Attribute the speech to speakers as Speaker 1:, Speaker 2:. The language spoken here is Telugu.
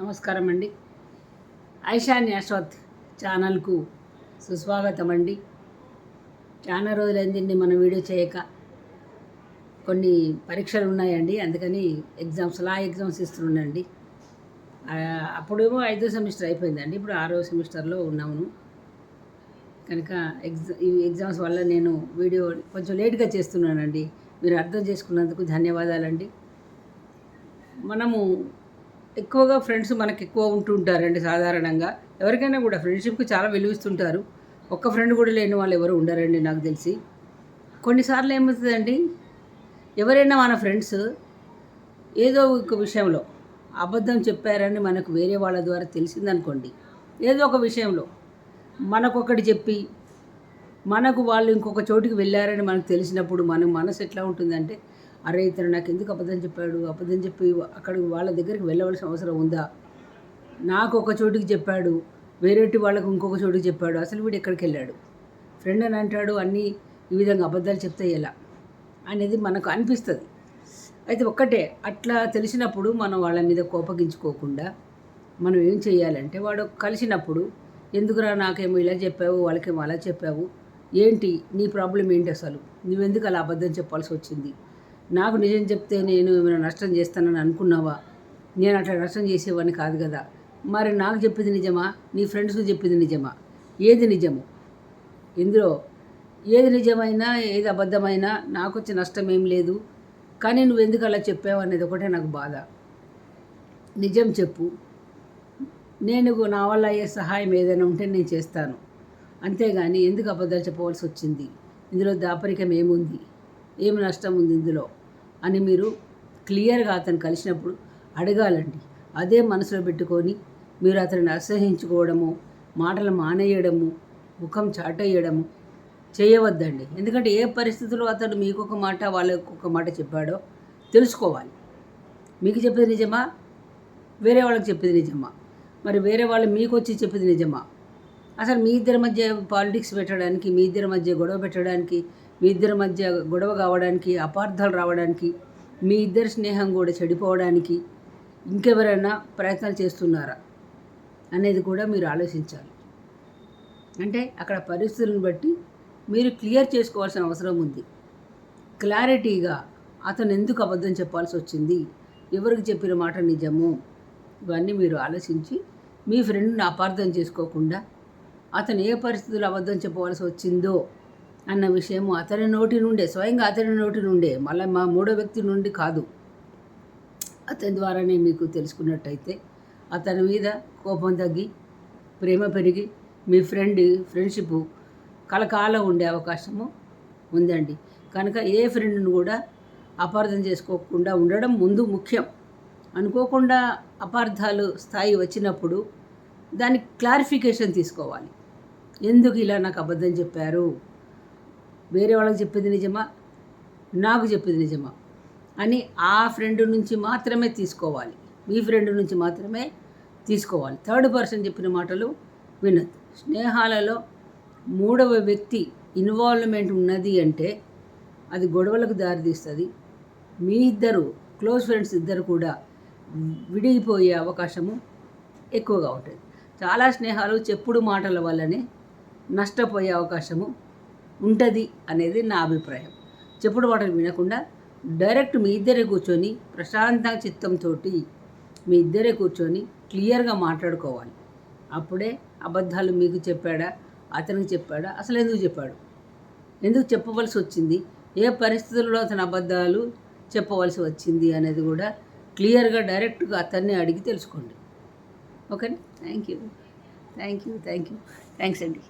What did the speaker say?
Speaker 1: నమస్కారం అండి ఐషాన్య అశ్వత్ ఛానల్కు సుస్వాగతం అండి చాలా రోజులైందండి మనం వీడియో చేయక. కొన్ని పరీక్షలు ఉన్నాయండి. అందుకని ఎగ్జామ్స్ లా ఎగ్జామ్స్ ఇస్తుండండి అప్పుడేమో ఐదో సెమిస్టర్ అయిపోయిందండి. ఇప్పుడు ఆరో సెమిస్టర్లో ఉన్నాము కనుక ఎగ్జా ఈ ఎగ్జామ్స్ వల్ల నేను వీడియో కొంచెం లేట్గా చేస్తున్నానండి. మీరు అర్థం చేసుకున్నందుకు ధన్యవాదాలండి. మనము ఎక్కువగా ఫ్రెండ్స్ మనకు ఎక్కువ ఉంటుంటారండి సాధారణంగా. ఎవరికైనా కూడా ఫ్రెండ్షిప్కి చాలా విలువిస్తుంటారు. ఒక్క ఫ్రెండ్ కూడా లేని వాళ్ళు ఎవరు ఉండరండి నాకు తెలిసి. కొన్నిసార్లు ఏమవుతుందండి ఎవరైనా మన ఫ్రెండ్స్ ఏదో ఒక విషయంలో అబద్ధం చెప్పారని మనకు వేరే వాళ్ళ ద్వారా తెలిసిందనుకోండి ఏదో ఒక విషయంలో మనకొకటి చెప్పి మనకు వాళ్ళు ఇంకొక చోటికి వెళ్ళారని మనకు తెలిసినప్పుడు మన మనసు ఎట్లా ఉంటుందంటే అరే ఇతను నాకు ఎందుకు అబద్ధం చెప్పాడు? అబద్ధం చెప్పి అక్కడికి వాళ్ళ దగ్గరికి వెళ్ళవలసిన అవసరం ఉందా? నాకు ఒక చోటికి చెప్పాడు. వేరేటి వాళ్ళకు ఇంకొక చోటికి చెప్పాడు. అసలు వీడు ఎక్కడికి వెళ్ళాడు? ఫ్రెండ్ అని అంటాడు అన్నీ ఈ విధంగా అబద్ధాలు చెప్తే ఎలా? అనేది మనకు అనిపిస్తుంది. అయితే ఒక్కటే అట్లా తెలిసినప్పుడు మనం వాళ్ళ మీద కోపగించుకోకుండా మనం ఏం చేయాలంటే వాడు కలిసినప్పుడు ఎందుకురా నాకేమో ఇలా చెప్పావు వాళ్ళకేమో అలా చెప్పావు? ఏంటి నీ ప్రాబ్లం ఏంటి అసలు? నువ్వెందుకు అలా అబద్ధం చెప్పాల్సి వచ్చింది? నాకు నిజం చెప్తే నేను ఏమైనా నష్టం చేస్తానని అనుకున్నావా? నేను అట్లా నష్టం చేసేవాడిని కాదు కదా. మరి నాకు చెప్పింది నిజమా? నీ ఫ్రెండ్స్కి చెప్పింది నిజమా? ఏది నిజము? ఇందులో ఏది నిజమైనా ఏది అబద్ధమైనా నాకు వచ్చే నష్టం ఏం లేదు. కానీ నువ్వు ఎందుకు అలా చెప్పావు అనేది ఒకటే నాకు బాధ. నిజం చెప్పు. నేను నా వల్ల అయ్యే సహాయం ఏదైనా ఉంటే నేను చేస్తాను. అంతేగాని ఎందుకు అబద్ధాలు చెప్పవలసి వచ్చింది? ఇందులో దాపరికం ఏముంది? ఏమి నష్టం ఉంది ఇందులో? అని మీరు క్లియర్గా అతను కలిసినప్పుడు అడగాలండి. అదే మనసులో పెట్టుకొని మీరు అతనిని అసహించుకోవడము మాటలు మానేయడము ముఖం చాటేయడము చేయవద్దండి. ఎందుకంటే ఏ పరిస్థితుల్లో అతడు మీకు ఒక మాట వాళ్ళకు ఒక మాట చెప్పాడో తెలుసుకోవాలి. మీకు చెప్పేది నిజమా? వేరే వాళ్ళకి చెప్పేది నిజమా? మరి వేరే వాళ్ళు మీకు వచ్చి చెప్పేది నిజమా? అసలు మీ ఇద్దరి మధ్య పాలిటిక్స్ పెట్టడానికి మీ ఇద్దరి మధ్య గొడవ పెట్టడానికి మీ ఇద్దరి మధ్య గొడవ కావడానికి అపార్థాలు రావడానికి మీ ఇద్దరి స్నేహం కూడా చెడిపోవడానికి ఇంకెవరైనా ప్రయత్నాలు చేస్తున్నారా అనేది కూడా మీరు ఆలోచించాలి. అంటే అక్కడ పరిస్థితులను బట్టి మీరు క్లియర్ చేసుకోవాల్సిన అవసరం ఉంది. క్లారిటీగా అతను ఎందుకు అబద్ధం చెప్పాల్సి వచ్చింది ఎవరికి చెప్పిన మాట నిజము ఇవన్నీ మీరు ఆలోచించి మీ ఫ్రెండ్ని అపార్థం చేసుకోకుండా అతను ఏ పరిస్థితుల్లో అబద్ధం చెప్పవలసి వచ్చిందో అన్న విషయము అతని నోటి నుండే స్వయంగా అతని నోటి నుండే మళ్ళీ మా మూడో వ్యక్తి నుండి కాదు. అతని ద్వారానే మీకు తెలుసుకున్నట్టయితే అతని మీద కోపం తగ్గి ప్రేమ పెరిగి మీ ఫ్రెండ్ ఫ్రెండ్షిప్ కలకాలం ఉండే అవకాశము ఉందండి. కనుక ఏ ఫ్రెండ్ను కూడా అపార్థం చేసుకోకుండా ఉండడం ముందు ముఖ్యం. అనుకోకుండా అపార్థాలు స్థాయి వచ్చినప్పుడు దానికి క్లారిఫికేషన్ తీసుకోవాలి. ఎందుకు ఇలా నాకు అబద్ధం చెప్పారు? వేరే వాళ్ళకి చెప్పింది నిజమా? నాకు చెప్పింది నిజమా? అని ఆ ఫ్రెండ్ నుంచి మాత్రమే తీసుకోవాలి. మీ ఫ్రెండ్ నుంచి మాత్రమే తీసుకోవాలి. థర్డ్ పర్సన్ చెప్పిన మాటలు వినద్దు. స్నేహాలలో మూడవ వ్యక్తి ఇన్వాల్వ్మెంట్ ఉన్నది అంటే అది గొడవలకు దారితీస్తుంది మీ ఇద్దరు క్లోజ్ ఫ్రెండ్స్ ఇద్దరు కూడా విడిగిపోయే అవకాశము ఎక్కువగా ఉంటుంది. చాలా స్నేహాలు చెప్పుడు మాటల వల్లనే నష్టపోయే అవకాశము ఉంటుంది అనేది నా అభిప్రాయం. చెప్పుడు మాటలు వినకుండా డైరెక్ట్ మీ ఇద్దరే కూర్చొని ప్రశాంత చిత్తంతో మీ ఇద్దరే కూర్చొని క్లియర్గా మాట్లాడుకోవాలి. అప్పుడే అబద్ధాలు మీకు చెప్పాడా అతనికి చెప్పాడా అసలు ఎందుకు చెప్పాడు? ఎందుకు చెప్పవలసి వచ్చింది? ఏ పరిస్థితుల్లో అతని అబద్ధాలు చెప్పవలసి వచ్చింది అనేది కూడా క్లియర్గా డైరెక్ట్గా అతన్ని అడిగి తెలుసుకోండి. Okay thank you thank you thank you thanks అండి.